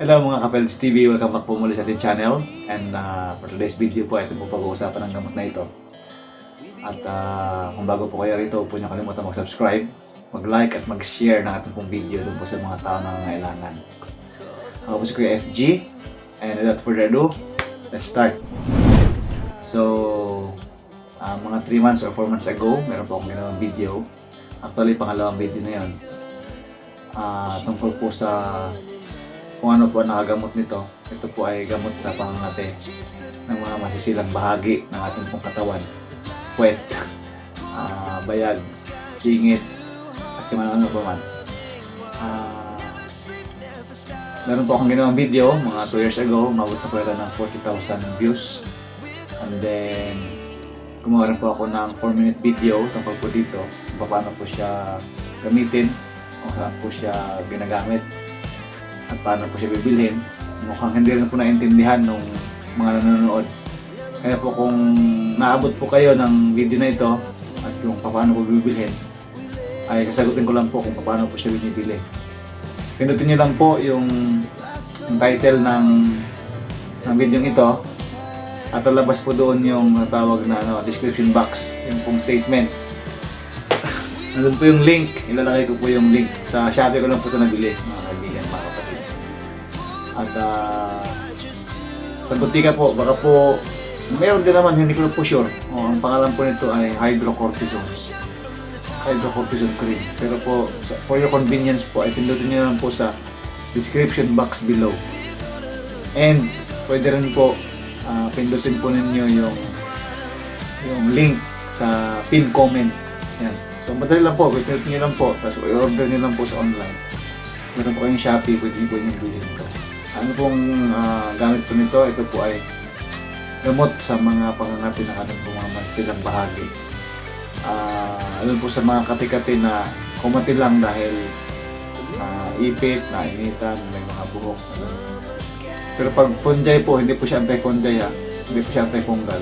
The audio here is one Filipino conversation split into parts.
Hello mga Kapels TV, welcome back po muli sa ating channel. And uh, for today's video po, ito po pag-uusapan ng gamot na ito. At uh, kung bago po kayo rito, huwag po niyo kalimutan mag-subscribe mag-like at mag-share ng ating pong video dun po sa mga tao na nangailangan Ako po si Kuya FG and without further ado, let's start. So, uh, mga 3 months or 4 months ago, meron po akong ginawang video. Actually pangalawang video na yun. Uh, tungkol po sa kung ano po nakagamot nito. Ito po ay gamot sa pangangate ng mga masisilang bahagi ng ating pong katawan. Puwet, ah, bayag, singit, at kung ano pa man. Ah, meron po akong ginawang video mga 2 years ago. Umabot na po ito ng 40,000 views. And then, gumawa rin po ako ng 4 minute video tungkol po dito. Paano po siya gamitin, kung saan po siya ginagamit at paano po siya bibilhin. Mukhang hindi rin po naintindihan ng mga nanonood. Kaya po kung naabot po kayo ng video na ito at kung paano po bibilhin, ay sasagutin ko lang po kung paano po siya binibili. Pinutin niyo lang po yung, yung title ng ng video ito at lalabas po doon yung tawag na ano, description box, yung pong statement. Nandun po yung link, ilalagay ko po yung link. Sa Shopee ko lang po ito nabili, mga. At ah, sa po, baka po, meron din naman, hindi ko po sure. O, ang pangalan po nito ay hydrocortisone. Hydrocortisone cream. Pero po, for your convenience po, ay pindutin nyo lang po sa description box below. And, pwede rin po, ah, pindutin po ninyo yung yung link sa pin comment. Yan. So, madali lang po. Pindutin nyo lang po. Tapos, i-order nyo lang po sa online. Meron po kayong Shopee, pwede nyo po yung bilhin ito. Ano pong ah, gamit po nito? Ito po ay gamot sa mga pangangati ng ating po mga silang bahagi. Ah, ano po sa mga kati-kati na kumati lang dahil ah, ipit, nainitan, may mga buhok. ano. Pero pag fungi po, hindi po siya anti-fungi ha. Hindi po siya anti-fungal.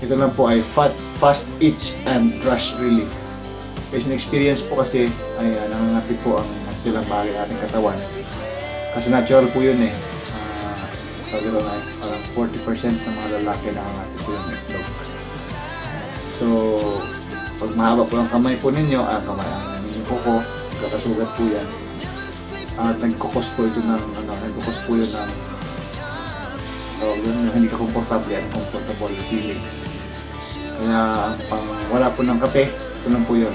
Ito lang po ay fat, fast itch and thrush relief. On experience po kasi ay uh, nangangati po ang silang bahagi ng ating katawan. Kasi natural po yun eh. Ah, sabi ko na parang 40% ng mga lalaki nangangati po yung itlog. So, pag mahaba po ang kamay po ninyo, ah, kamay ang inyong kuko, kakasugat po yan. At nagkukos po ito ng, ano, nagkukos po yun ng tawag yun, yung hindi ka komportable, uncomfortable feelings. Kaya ang pang wala po ng kape, ito lang po yun.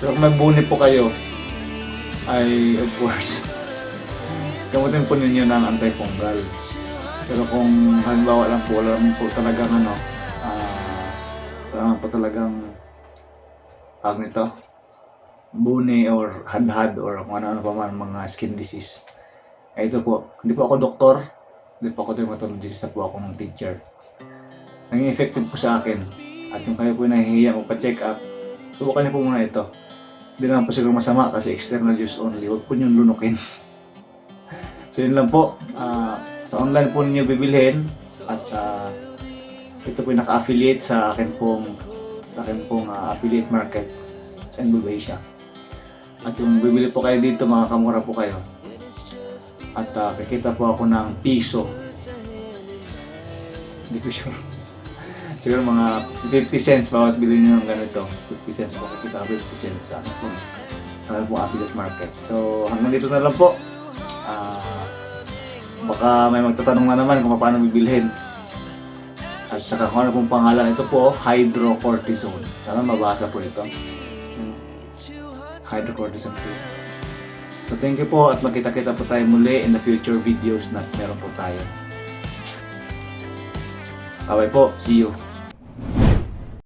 Pero kung magbuni po kayo, ay of course, gamutin po ninyo ng antifungal. Pero kung halimbawa lang po, naman po talagang ano, ah, wala naman po talagang tawag nito, buni or hadhad or kung ano-ano pa man mga skin disease. Eh, ito po, hindi po ako doktor, hindi po ako dermatologist, na po ako ng teacher. Naging effective po sa akin. At kung kayo po nahihiya magpa-check up, subukan niyo po muna ito. Hindi naman po siguro masama kasi external use only. Huwag po niyong lunukin. so yun lang po. Ah, sa online po ninyo bibilhin at ah, ito po naka-affiliate sa akin pong sa akin pong ah, affiliate market sa Indonesia. At yung bibili po kayo dito, makakamura po kayo. At ah, kikita po ako ng piso. Hindi ko sure. Siguro mga 50 cents bawat bili nyo ng ganito. 50 cents po kita 50 cents sa ano po. Sa pong affiliate market. So hanggang dito na lang po. Ah, baka may magtatanong na naman kung paano bibilhin. At saka kung ano pong pangalan ito po, hydrocortisone. Sana mabasa po ito. Hydrocortisone po. So thank you po at magkita-kita po tayo muli in the future videos na meron po tayo. Bye po. See you.